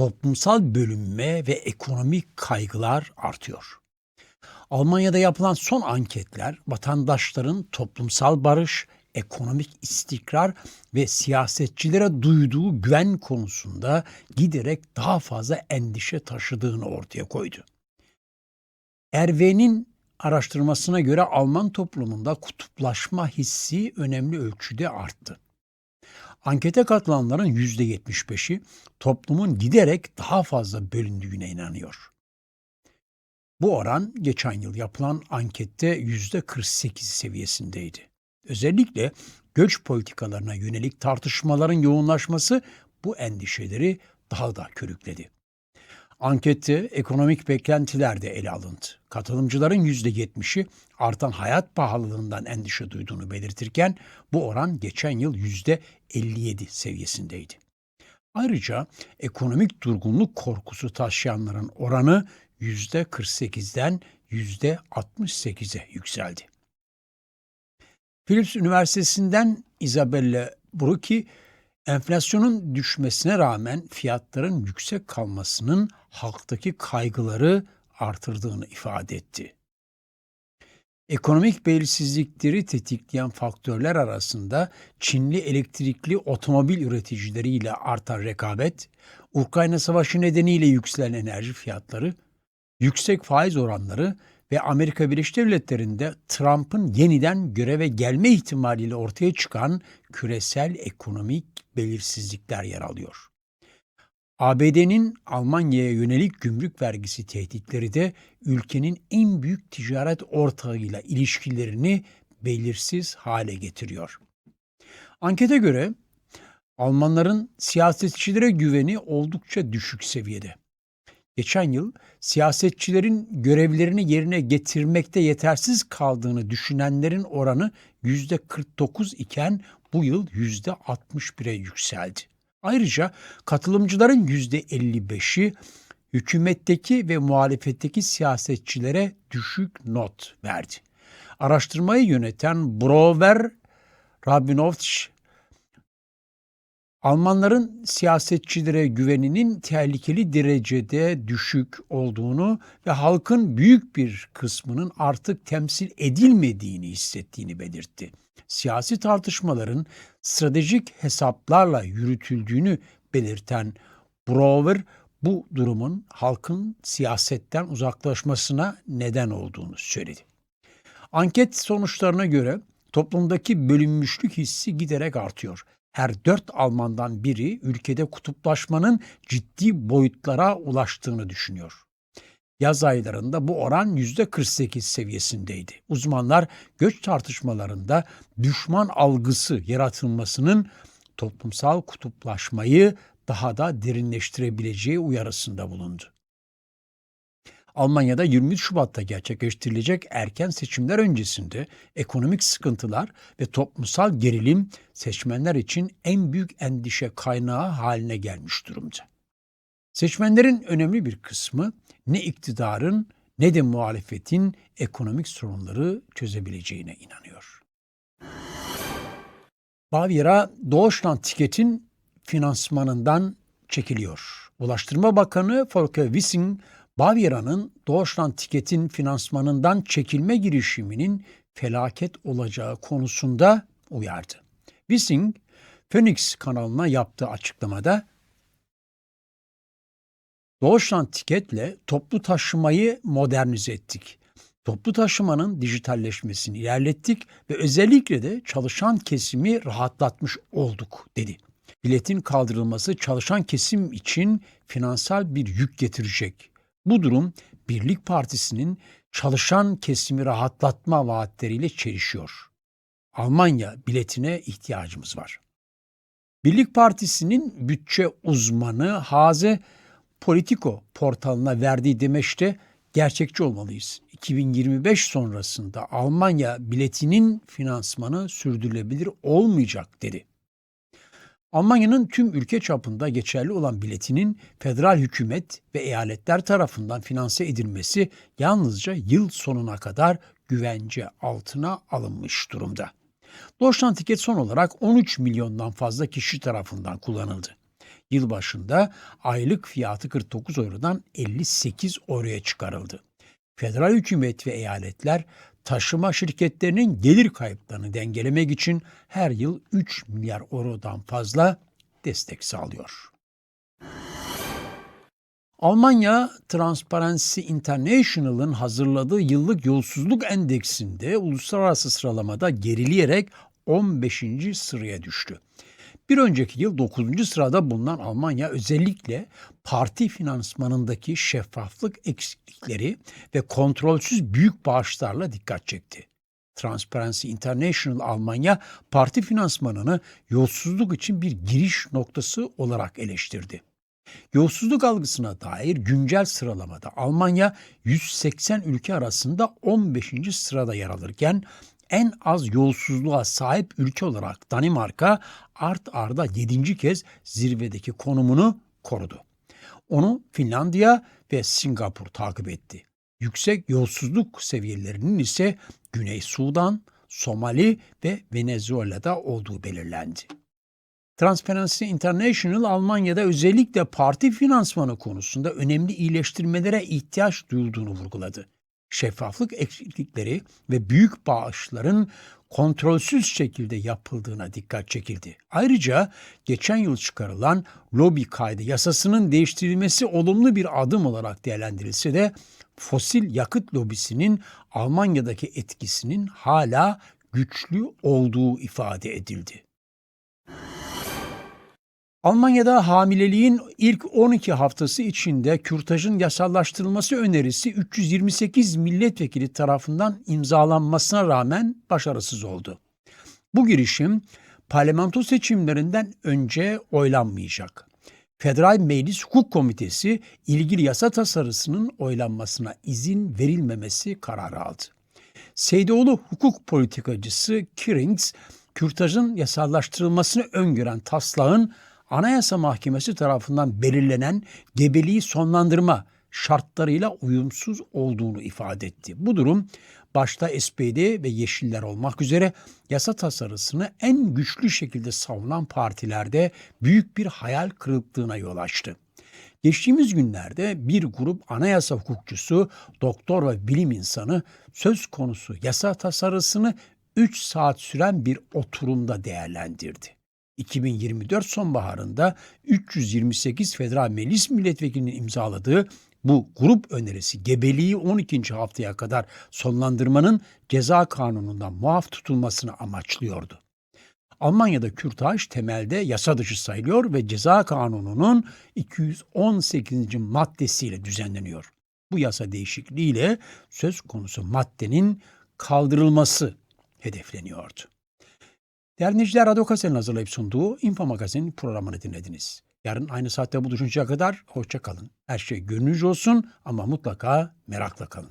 Toplumsal bölünme ve ekonomik kaygılar artıyor. Almanya'da yapılan son anketler vatandaşların toplumsal barış, ekonomik istikrar ve siyasetçilere duyduğu güven konusunda giderek daha fazla endişe taşıdığını ortaya koydu. Erve'nin araştırmasına göre Alman toplumunda kutuplaşma hissi önemli ölçüde arttı. Ankete katılanların %75'i toplumun giderek daha fazla bölündüğüne inanıyor. Bu oran geçen yıl yapılan ankette %48 seviyesindeydi. Özellikle göç politikalarına yönelik tartışmaların yoğunlaşması bu endişeleri daha da körükledi. Ankette ekonomik beklentiler de ele alındı. Katılımcıların %70'i artan hayat pahalılığından endişe duyduğunu belirtirken bu oran geçen yıl %57 seviyesindeydi. Ayrıca ekonomik durgunluk korkusu taşıyanların oranı %48'den %68'e yükseldi. Philips Üniversitesi'nden Isabella Brucki, enflasyonun düşmesine rağmen fiyatların yüksek kalmasının halktaki kaygıları artırdığını ifade etti. Ekonomik belirsizlikleri tetikleyen faktörler arasında Çinli elektrikli otomobil üreticileriyle artan rekabet, Ukrayna Savaşı nedeniyle yükselen enerji fiyatları, yüksek faiz oranları ve Amerika Birleşik Devletleri'nde Trump'ın yeniden göreve gelme ihtimaliyle ortaya çıkan küresel ekonomik belirsizlikler yer alıyor. ABD'nin Almanya'ya yönelik gümrük vergisi tehditleri de ülkenin en büyük ticaret ortağıyla ilişkilerini belirsiz hale getiriyor. Ankete göre Almanların siyasetçilere güveni oldukça düşük seviyede. Geçen yıl siyasetçilerin görevlerini yerine getirmekte yetersiz kaldığını düşünenlerin oranı %49 iken bu yıl %61'e yükseldi. Ayrıca katılımcıların %55'i hükümetteki ve muhalefetteki siyasetçilere düşük not verdi. Araştırmayı yöneten Brover Rabinovich Almanların siyasetçilere güveninin tehlikeli derecede düşük olduğunu ve halkın büyük bir kısmının artık temsil edilmediğini hissettiğini belirtti. Siyasi tartışmaların stratejik hesaplarla yürütüldüğünü belirten Brower bu durumun halkın siyasetten uzaklaşmasına neden olduğunu söyledi. Anket sonuçlarına göre toplumdaki bölünmüşlük hissi giderek artıyor her dört Almandan biri ülkede kutuplaşmanın ciddi boyutlara ulaştığını düşünüyor. Yaz aylarında bu oran %48 seviyesindeydi. Uzmanlar göç tartışmalarında düşman algısı yaratılmasının toplumsal kutuplaşmayı daha da derinleştirebileceği uyarısında bulundu. Almanya'da 23 Şubat'ta gerçekleştirilecek erken seçimler öncesinde ekonomik sıkıntılar ve toplumsal gerilim seçmenler için en büyük endişe kaynağı haline gelmiş durumda. Seçmenlerin önemli bir kısmı ne iktidarın ne de muhalefetin ekonomik sorunları çözebileceğine inanıyor. Bavyera Deutschland tiketin finansmanından çekiliyor. Ulaştırma Bakanı Volker Wissing Bavyera'nın Deutschland tiketin finansmanından çekilme girişiminin felaket olacağı konusunda uyardı. Wissing, Phoenix kanalına yaptığı açıklamada Deutschland tiketle toplu taşımayı modernize ettik. Toplu taşımanın dijitalleşmesini ilerlettik ve özellikle de çalışan kesimi rahatlatmış olduk dedi. Biletin kaldırılması çalışan kesim için finansal bir yük getirecek. Bu durum Birlik Partisi'nin çalışan kesimi rahatlatma vaatleriyle çelişiyor. Almanya biletine ihtiyacımız var. Birlik Partisi'nin bütçe uzmanı Haze Politico portalına verdiği demeçte gerçekçi olmalıyız. 2025 sonrasında Almanya biletinin finansmanı sürdürülebilir olmayacak dedi. Almanya'nın tüm ülke çapında geçerli olan biletinin federal hükümet ve eyaletler tarafından finanse edilmesi yalnızca yıl sonuna kadar güvence altına alınmış durumda. Deutschland tiket son olarak 13 milyondan fazla kişi tarafından kullanıldı. Yıl başında aylık fiyatı 49 eurodan 58 euroya çıkarıldı. Federal hükümet ve eyaletler taşıma şirketlerinin gelir kayıplarını dengelemek için her yıl 3 milyar eurodan fazla destek sağlıyor. Almanya Transparency International'ın hazırladığı yıllık yolsuzluk endeksinde uluslararası sıralamada gerileyerek 15. sıraya düştü. Bir önceki yıl 9. sırada bulunan Almanya özellikle parti finansmanındaki şeffaflık eksiklikleri ve kontrolsüz büyük bağışlarla dikkat çekti. Transparency International Almanya parti finansmanını yolsuzluk için bir giriş noktası olarak eleştirdi. Yolsuzluk algısına dair güncel sıralamada Almanya 180 ülke arasında 15. sırada yer alırken en az yolsuzluğa sahip ülke olarak Danimarka art arda 7. kez zirvedeki konumunu korudu. Onu Finlandiya ve Singapur takip etti. Yüksek yolsuzluk seviyelerinin ise Güney Sudan, Somali ve Venezuela'da olduğu belirlendi. Transparency International Almanya'da özellikle parti finansmanı konusunda önemli iyileştirmelere ihtiyaç duyulduğunu vurguladı. Şeffaflık eksiklikleri ve büyük bağışların kontrolsüz şekilde yapıldığına dikkat çekildi. Ayrıca geçen yıl çıkarılan lobi kaydı yasasının değiştirilmesi olumlu bir adım olarak değerlendirilse de fosil yakıt lobisinin Almanya'daki etkisinin hala güçlü olduğu ifade edildi. Almanya'da hamileliğin ilk 12 haftası içinde kürtajın yasallaştırılması önerisi 328 milletvekili tarafından imzalanmasına rağmen başarısız oldu. Bu girişim parlamento seçimlerinden önce oylanmayacak. Federal Meclis Hukuk Komitesi ilgili yasa tasarısının oylanmasına izin verilmemesi kararı aldı. Seydoğlu hukuk politikacısı Kirings, kürtajın yasallaştırılmasını öngören taslağın Anayasa Mahkemesi tarafından belirlenen gebeliği sonlandırma şartlarıyla uyumsuz olduğunu ifade etti. Bu durum başta SPD ve Yeşiller olmak üzere yasa tasarısını en güçlü şekilde savunan partilerde büyük bir hayal kırıklığına yol açtı. Geçtiğimiz günlerde bir grup anayasa hukukçusu, doktor ve bilim insanı söz konusu yasa tasarısını 3 saat süren bir oturumda değerlendirdi. 2024 sonbaharında 328 federal meclis milletvekilinin imzaladığı bu grup önerisi gebeliği 12. haftaya kadar sonlandırmanın ceza kanunundan muaf tutulmasını amaçlıyordu. Almanya'da kürtaj temelde yasa dışı sayılıyor ve ceza kanununun 218. maddesiyle düzenleniyor. Bu yasa değişikliğiyle söz konusu maddenin kaldırılması hedefleniyordu. Değerli dinleyiciler, Radyo Kasel'in hazırlayıp sunduğu Info Magazin programını dinlediniz. Yarın aynı saatte buluşuncaya kadar hoşça kalın. Her şey gönlünüzce olsun ama mutlaka merakla kalın.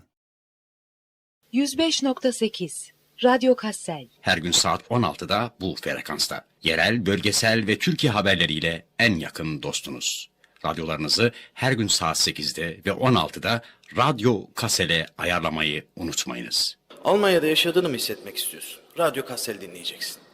105.8 Radyo Kassel Her gün saat 16'da bu frekansta. Yerel, bölgesel ve Türkiye haberleriyle en yakın dostunuz. Radyolarınızı her gün saat 8'de ve 16'da Radyo Kasel'e ayarlamayı unutmayınız. Almanya'da yaşadığını mı hissetmek istiyorsun? Radyo Kassel dinleyeceksin.